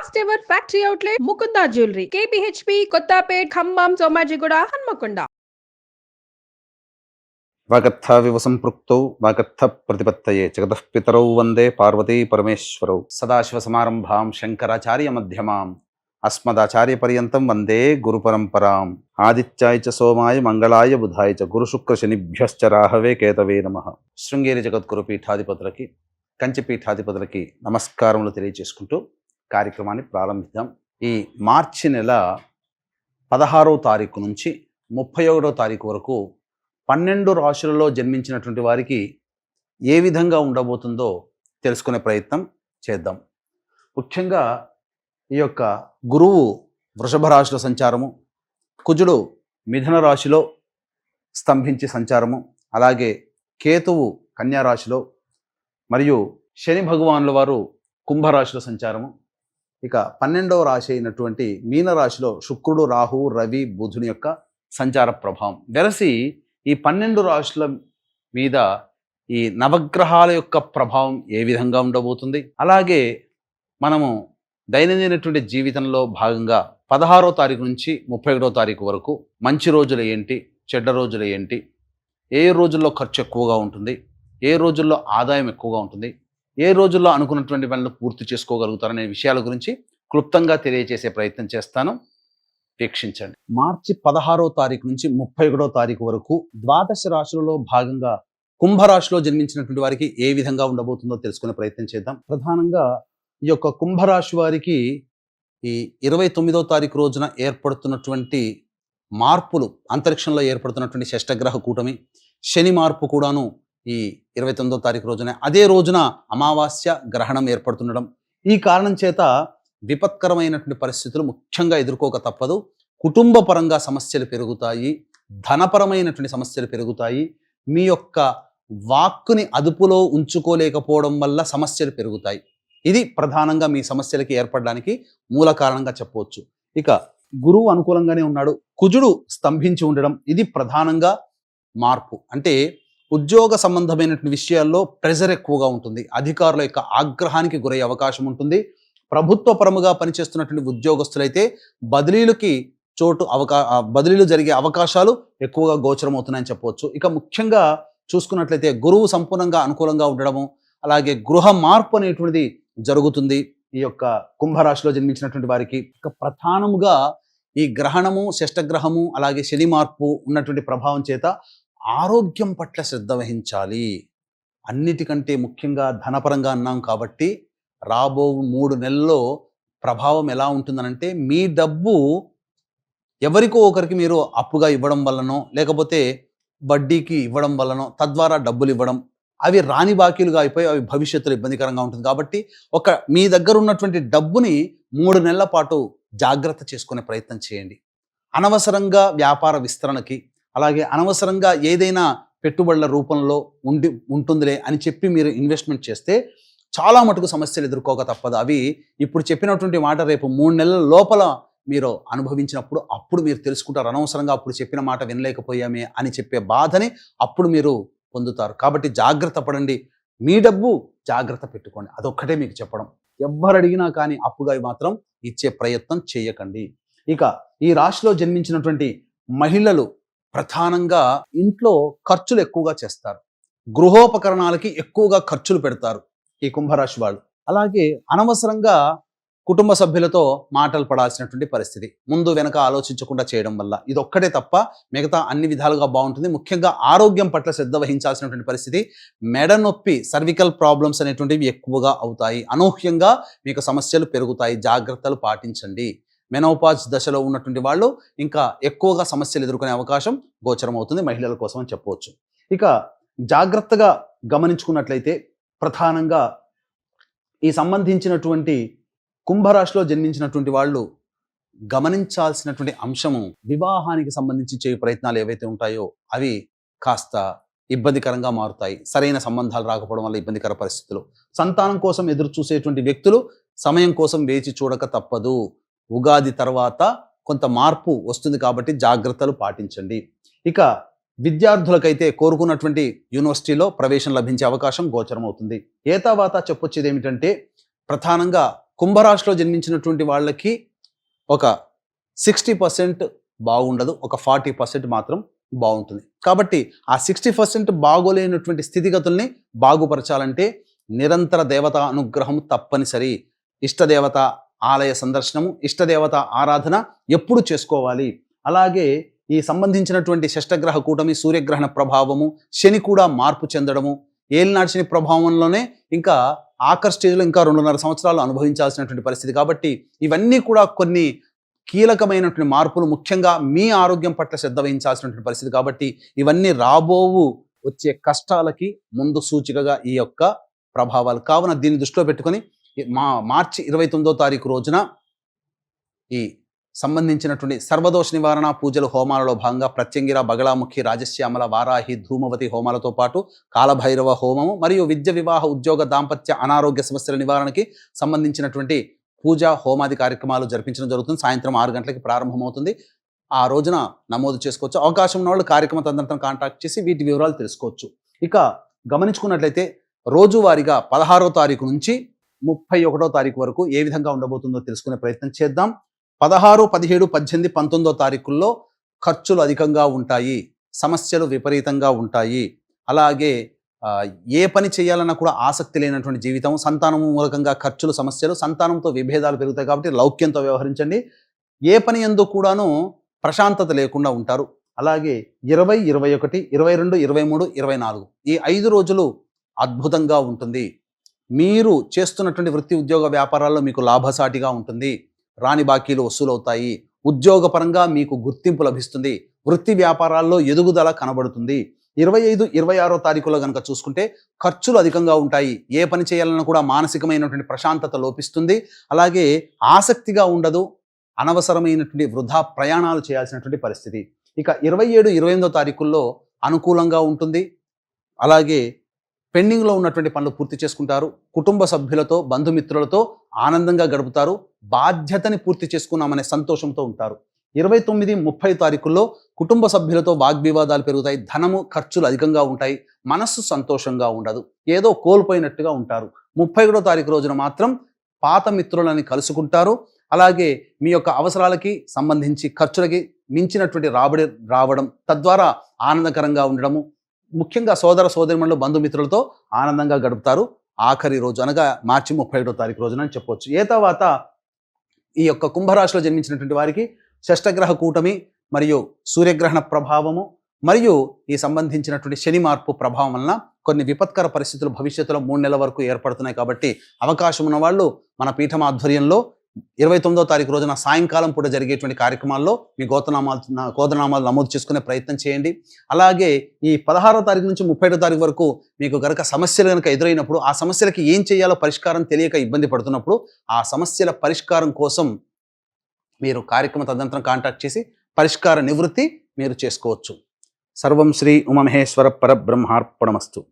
First ever factory outlet Mukunda jewellery KPHB Kothapet Khammam Somajiguda Hanmakonda వాగర్థావివ సంపృక్తౌ వాగర్థ ప్రతిపత్తయే జగతః పితరౌ వందే పార్వతీ పరమేశ్వరౌ సదాశివసమారంభాం శంకరాచార్య మధ్యమాం అస్మదాచార్య పర్యంతం వందే గురు పరంపరాం ఆదిత్యాయ చ సోమాయ మంగళాయ బుధాయ చ గురు శుక్ర శనిభ్యశ్చ రాహవే కేతవే నమ శృంగేరి జగద్గురు పీఠాధిపతులకి కంచి పీఠాధిపతులకి నమస్కారములు తెలియజేసుకుంటూ కార్యక్రమాన్ని ప్రారంభిద్దాం. ఈ మార్చి నెల పదహారవ తారీఖు నుంచి ముప్పై ఒకటో తారీఖు వరకు పన్నెండు రాశులలో జన్మించినటువంటి వారికి ఏ విధంగా ఉండబోతుందో తెలుసుకునే ప్రయత్నం చేద్దాం. ముఖ్యంగా ఈ యొక్క గురువు వృషభ రాశిలో సంచారము కుజుడు మిథున రాశిలో స్తంభించి సంచారము అలాగే కేతువు కన్యా రాశిలో మరియు శని భగవానుల వారు కుంభరాశిలో సంచారము ఇక పన్నెండవ రాశి అయినటువంటి మీన రాశిలో శుక్రుడు రాహు రవి బుధుని యొక్క సంచార ప్రభావం. వెరసి ఈ పన్నెండు రాశుల మీద ఈ నవగ్రహాల యొక్క ప్రభావం ఏ విధంగా ఉండబోతుంది? అలాగే మనము దైనందినటువంటి జీవితంలో భాగంగా పదహారో తారీఖు నుంచి ముప్పై ఒకటో తారీఖు వరకు మంచి రోజులు ఏంటి? చెడ్డ రోజులు ఏంటి? ఏ రోజుల్లో ఖర్చు ఎక్కువగా ఉంటుంది? ఏ రోజుల్లో ఆదాయం ఎక్కువగా ఉంటుంది? ఏ రోజుల్లో అనుకున్నటువంటి పనులు పూర్తి చేసుకోగలుగుతారనే విషయాల గురించి క్లుప్తంగా తెలియజేసే ప్రయత్నం చేస్తాను. వీక్షించండి. మార్చి పదహారో తారీఖు నుంచి ముప్పై ఒకటో తారీఖు వరకు ద్వాదశ రాశులలో భాగంగా కుంభరాశిలో జన్మించినటువంటి వారికి ఏ విధంగా ఉండబోతుందో తెలుసుకునే ప్రయత్నం చేద్దాం. ప్రధానంగా ఈ యొక్క కుంభరాశి వారికి ఈ ఇరవై తొమ్మిదో తారీఖు రోజున ఏర్పడుతున్నటువంటి మార్పులు అంతరిక్షంలో ఏర్పడుతున్నటువంటి షష్టగ్రహ కూటమి శని మార్పు కూడాను ఈ ఇరవై తొమ్మిదో తారీఖు రోజున అదే రోజున అమావాస్య గ్రహణం ఏర్పడుతుండడం. ఈ కారణం చేత విపత్కరమైనటువంటి పరిస్థితులు ముఖ్యంగా ఎదుర్కోక తప్పదు. కుటుంబ పరంగా సమస్యలు పెరుగుతాయి. ధనపరమైనటువంటి సమస్యలు పెరుగుతాయి. మీ యొక్క వాక్కుని అదుపులో ఉంచుకోలేకపోవడం వల్ల సమస్యలు పెరుగుతాయి. ఇది ప్రధానంగా మీ సమస్యలకి ఏర్పడడానికి మూల కారణంగా చెప్పవచ్చు. ఇక గురువు అనుకూలంగానే ఉన్నాడు. కుజుడు స్తంభించి ఉండడం ఇది ప్రధానంగా మార్పు. అంటే ఉద్యోగ సంబంధమైనటువంటి విషయాల్లో ప్రెజర్ ఎక్కువగా ఉంటుంది. అధికారుల యొక్క ఆగ్రహానికి గురయ్యే అవకాశం ఉంటుంది. ప్రభుత్వ పరముగా పనిచేస్తున్నటువంటి ఉద్యోగస్తులైతే బదిలీలకి చోటు అవకా బదిలీలు జరిగే అవకాశాలు ఎక్కువగా గోచరమవుతున్నాయని చెప్పవచ్చు. ఇక ముఖ్యంగా చూసుకున్నట్లయితే గురువు సంపూర్ణంగా అనుకూలంగా ఉండడము అలాగే గృహ మార్పు అనేటువంటిది జరుగుతుంది ఈ యొక్క కుంభరాశిలో జన్మించినటువంటి వారికి. ఇక ప్రధానముగా ఈ గ్రహణము షష్టగ్రహము అలాగే శని మార్పు ఉన్నటువంటి ప్రభావం చేత ఆరోగ్యం పట్ల శ్రద్ధ వహించాలి. అన్నిటికంటే ముఖ్యంగా ధనపరంగా అన్నాం కాబట్టి రాబో మూడు నెలల్లో ప్రభావం ఎలా ఉంటుందనంటే మీ డబ్బు ఎవరికో ఒకరికి మీరు అప్పుగా ఇవ్వడం వల్లనో లేకపోతే వడ్డీకి ఇవ్వడం వల్లనో తద్వారా డబ్బులు ఇవ్వడం అవి రాని బాకీలుగా అయిపోయి అవి భవిష్యత్తులో ఇబ్బందికరంగా ఉంటుంది కాబట్టి ఒక మీ దగ్గర ఉన్నటువంటి డబ్బుని మూడు నెలల పాటు జాగ్రత్త చేసుకునే ప్రయత్నం చేయండి. అనవసరంగా వ్యాపార విస్తరణకి అలాగే అనవసరంగా ఏదైనా పెట్టుబడుల రూపంలో ఉండి ఉంటుందిలే అని చెప్పి మీరు ఇన్వెస్ట్మెంట్ చేస్తే చాలా మటుకు సమస్యలు ఎదుర్కోక తప్పదు. అవి ఇప్పుడు చెప్పినటువంటి మాట రేపు మూడు నెలల లోపల మీరు అనుభవించినప్పుడు అప్పుడు మీరు తెలుసుకుంటారు. అనవసరంగా అప్పుడు చెప్పిన మాట వినలేకపోయామే అని చెప్పే బాధని అప్పుడు మీరు పొందుతారు. కాబట్టి జాగ్రత్త పడండి. మీ డబ్బు జాగ్రత్త పెట్టుకోండి. అదొక్కటే మీకు చెప్పడం. ఎవ్వరు అడిగినా కానీ అప్పుగా మాత్రం ఇచ్చే ప్రయత్నం చేయకండి. ఇక ఈ రాశిలో జన్మించినటువంటి మహిళలు ప్రధానంగా ఇంట్లో ఖర్చులు ఎక్కువగా చేస్తారు. గృహోపకరణాలకి ఎక్కువగా ఖర్చులు పెడతారు ఈ కుంభరాశి వాళ్ళు. అలాగే అనవసరంగా కుటుంబ సభ్యులతో మాటలు పడాల్సినటువంటి పరిస్థితి. ముందు వెనక ఆలోచించకుండా చేయడం వల్ల. ఇది ఒక్కటే తప్ప మిగతా అన్ని విధాలుగా బాగుంటుంది. ముఖ్యంగా ఆరోగ్యం పట్ల శ్రద్ధ వహించాల్సినటువంటి పరిస్థితి. మెడ నొప్పి సర్వికల్ ప్రాబ్లమ్స్ అనేటువంటివి ఎక్కువగా అవుతాయి. అనూహ్యంగా మీకు సమస్యలు పెరుగుతాయి. జాగ్రత్తలు పాటించండి. మెనోపాజ్ దశలో ఉన్నటువంటి వాళ్ళు ఇంకా ఎక్కువగా సమస్యలు ఎదుర్కొనే అవకాశం గోచరం అవుతుంది మహిళల కోసం అని చెప్పవచ్చు. ఇక జాగ్రత్తగా గమనించుకున్నట్లయితే ప్రధానంగా ఈ సంబంధించినటువంటి కుంభరాశిలో జన్మించినటువంటి వాళ్ళు గమనించాల్సినటువంటి అంశము వివాహానికి సంబంధించి చేయు ప్రయత్నాలు ఏవైతే ఉంటాయో అవి కాస్త ఇబ్బందికరంగా మారుతాయి. సరైన సంబంధాలు రాకపోవడం వల్ల ఇబ్బందికర పరిస్థితులు. సంతానం కోసం ఎదురు చూసేటువంటి వ్యక్తులు సమయం కోసం వేచి చూడక తప్పదు. ఉగాది తర్వాత కొంత మార్పు వస్తుంది కాబట్టి జాగ్రత్తలు పాటించండి. ఇక విద్యార్థులకైతే కోరుకున్నటువంటి యూనివర్సిటీలో ప్రవేశం లభించే అవకాశం గోచరం అవుతుంది. ఏతావాత చెప్పొచ్చేది ఏమిటంటే ప్రధానంగా కుంభరాశిలో జన్మించినటువంటి వాళ్ళకి ఒక సిక్స్టీ పర్సెంట్ బాగుండదు ఒక ఫార్టీ పర్సెంట్ మాత్రం బాగుంటుంది. కాబట్టి ఆ సిక్స్టీ పర్సెంట్ బాగోలేనటువంటి స్థితిగతుల్ని బాగుపరచాలంటే నిరంతర దేవత అనుగ్రహం తప్పనిసరి. ఇష్టదేవత ఆలయ సందర్శనము ఇష్టదేవత ఆరాధన ఎప్పుడు చేసుకోవాలి? అలాగే ఈ సంబంధించినటువంటి షష్టగ్రహ కూటమి సూర్యగ్రహణ ప్రభావము శని కూడా మార్పు చెందడము ఏలినాటి శని ప్రభావంలోనే ఇంకా ఆఖరి స్టేజ్లో ఇంకా రెండున్నర సంవత్సరాలు అనుభవించాల్సినటువంటి పరిస్థితి. కాబట్టి ఇవన్నీ కూడా కొన్ని కీలకమైనటువంటి మార్పులు ముఖ్యంగా మీ ఆరోగ్యం పట్ల శ్రద్ధ వహించాల్సినటువంటి పరిస్థితి. కాబట్టి ఇవన్నీ రాబోవు వచ్చే కష్టాలకి ముందు సూచికగా ఈ యొక్క ప్రభావాలు. కావున దీన్ని దృష్టిలో పెట్టుకొని మా మార్చి ఇరవై తొమ్మిదో తారీఖు రోజున ఈ సంబంధించినటువంటి సర్వదోష నివారణ పూజలు హోమాలలో భాగంగా ప్రత్యంగిర బగళాముఖి రాజశ్యామల వారాహి ధూమవతి హోమాలతో పాటు కాలభైరవ హోమము మరియు విద్య వివాహ ఉద్యోగ దాంపత్య అనారోగ్య సమస్యల నివారణకి సంబంధించినటువంటి పూజ హోమాది కార్యక్రమాలు జరిపించడం జరుగుతుంది. సాయంత్రం ఆరు గంటలకి ప్రారంభమవుతుంది. ఆ రోజున నమోదు చేసుకోవచ్చు. అవకాశం ఉన్న వాళ్ళు కార్యక్రమ తదనంతరం కాంటాక్ట్ చేసి వీటి వివరాలు తెలుసుకోవచ్చు. ఇక గమనించుకున్నట్లయితే రోజువారీగా పదహారో తారీఖు నుంచి ముప్పై ఒకటో తారీఖు వరకు ఏ విధంగా ఉండబోతుందో తెలుసుకునే ప్రయత్నం చేద్దాం. పదహారు పదిహేడు పద్దెనిమిది పంతొమ్మిదో తారీఖుల్లో ఖర్చులు అధికంగా ఉంటాయి. సమస్యలు విపరీతంగా ఉంటాయి. అలాగే ఏ పని చేయాలన్నా కూడా ఆసక్తి లేనటువంటి జీవితం సంతానం మూలకంగా ఖర్చులు సమస్యలు సంతానంతో విభేదాలు పెరుగుతాయి కాబట్టి లౌక్యంతో వ్యవహరించండి. ఏ పని ఎందు కూడాను ప్రశాంతత లేకుండా ఉంటారు. అలాగే ఇరవై ఇరవై ఒకటి ఇరవై రెండు ఇరవై మూడు ఇరవై నాలుగు ఈ ఐదు రోజులు అద్భుతంగా ఉంటుంది. మీరు చేస్తున్నటువంటి వృత్తి ఉద్యోగ వ్యాపారాల్లో మీకు లాభసాటిగా ఉంటుంది. రాని బాకీలు వసూలవుతాయి. ఉద్యోగపరంగా మీకు గుర్తింపు లభిస్తుంది. వృత్తి వ్యాపారాల్లో ఎదుగుదల కనబడుతుంది. ఇరవై ఐదు ఇరవై ఆరో తారీఖులో కనుక చూసుకుంటే ఖర్చులు అధికంగా ఉంటాయి. ఏ పని చేయాలన్నా కూడా మానసికమైనటువంటి ప్రశాంతత లోపిస్తుంది. అలాగే ఆసక్తిగా ఉండదు. అనవసరమైనటువంటి వృధా ప్రయాణాలు చేయాల్సినటువంటి పరిస్థితి. ఇక ఇరవై ఏడు ఇరవై ఎనిమిదో తారీఖుల్లో అనుకూలంగా ఉంటుంది. అలాగే పెండింగ్లో ఉన్నటువంటి పనులు పూర్తి చేసుకుంటారు. కుటుంబ సభ్యులతో బంధుమిత్రులతో ఆనందంగా గడుపుతారు. బాధ్యతని పూర్తి చేసుకున్నామనే సంతోషంతో ఉంటారు. ఇరవై తొమ్మిది ముప్పై తారీఖుల్లో కుటుంబ సభ్యులతో వాగ్వివాదాలు పెరుగుతాయి. ధనము ఖర్చులు అధికంగా ఉంటాయి. మనస్సు సంతోషంగా ఉండదు. ఏదో కోల్పోయినట్టుగా ఉంటారు. ముప్పై ఒకటో తారీఖు రోజున మాత్రం పాత మిత్రులని కలుసుకుంటారు. అలాగే మీ యొక్క అవసరాలకి సంబంధించి ఖర్చులకి మించినటువంటి రాబడి రావడం తద్వారా ఆనందకరంగా ఉండడము ముఖ్యంగా సోదర సోదరిమణులు బంధుమిత్రులతో ఆనందంగా గడుపుతారు. ఆఖరి రోజు అనగా మార్చి ముప్పై ఒకటో తారీఖు రోజున అని చెప్పొచ్చు. ఏ తర్వాత ఈ యొక్క కుంభరాశిలో జన్మించినటువంటి వారికి షష్టగ్రహ కూటమి మరియు సూర్యగ్రహణ ప్రభావము మరియు ఈ సంబంధించినటువంటి శని మార్పు ప్రభావం వలన కొన్ని విపత్కర పరిస్థితులు భవిష్యత్తులో మూడు నెలల వరకు ఏర్పడుతున్నాయి కాబట్టి అవకాశం ఉన్న వాళ్ళు మన పీఠం ఆధ్వర్యంలో ఇరవై తొమ్మిదో తారీఖు రోజున సాయంకాలం పూట జరిగేటువంటి కార్యక్రమాల్లో మీ గోతనామాలు గోతనామాలు నమోదు చేసుకునే ప్రయత్నం చేయండి. అలాగే ఈ పదహారో తారీఖు నుంచి ముప్పై తారీఖు వరకు మీకు గనక సమస్యలు కనుక ఎదురైనప్పుడు ఆ సమస్యలకి ఏం చేయాలో పరిష్కారం తెలియక ఇబ్బంది పడుతున్నప్పుడు ఆ సమస్యల పరిష్కారం కోసం మీరు కార్యక్రమ తదనంతరం కాంటాక్ట్ చేసి పరిష్కార నివృత్తి మీరు చేసుకోవచ్చు. సర్వం శ్రీ ఉమమహేశ్వర పరబ్రహ్మార్పణమస్తు.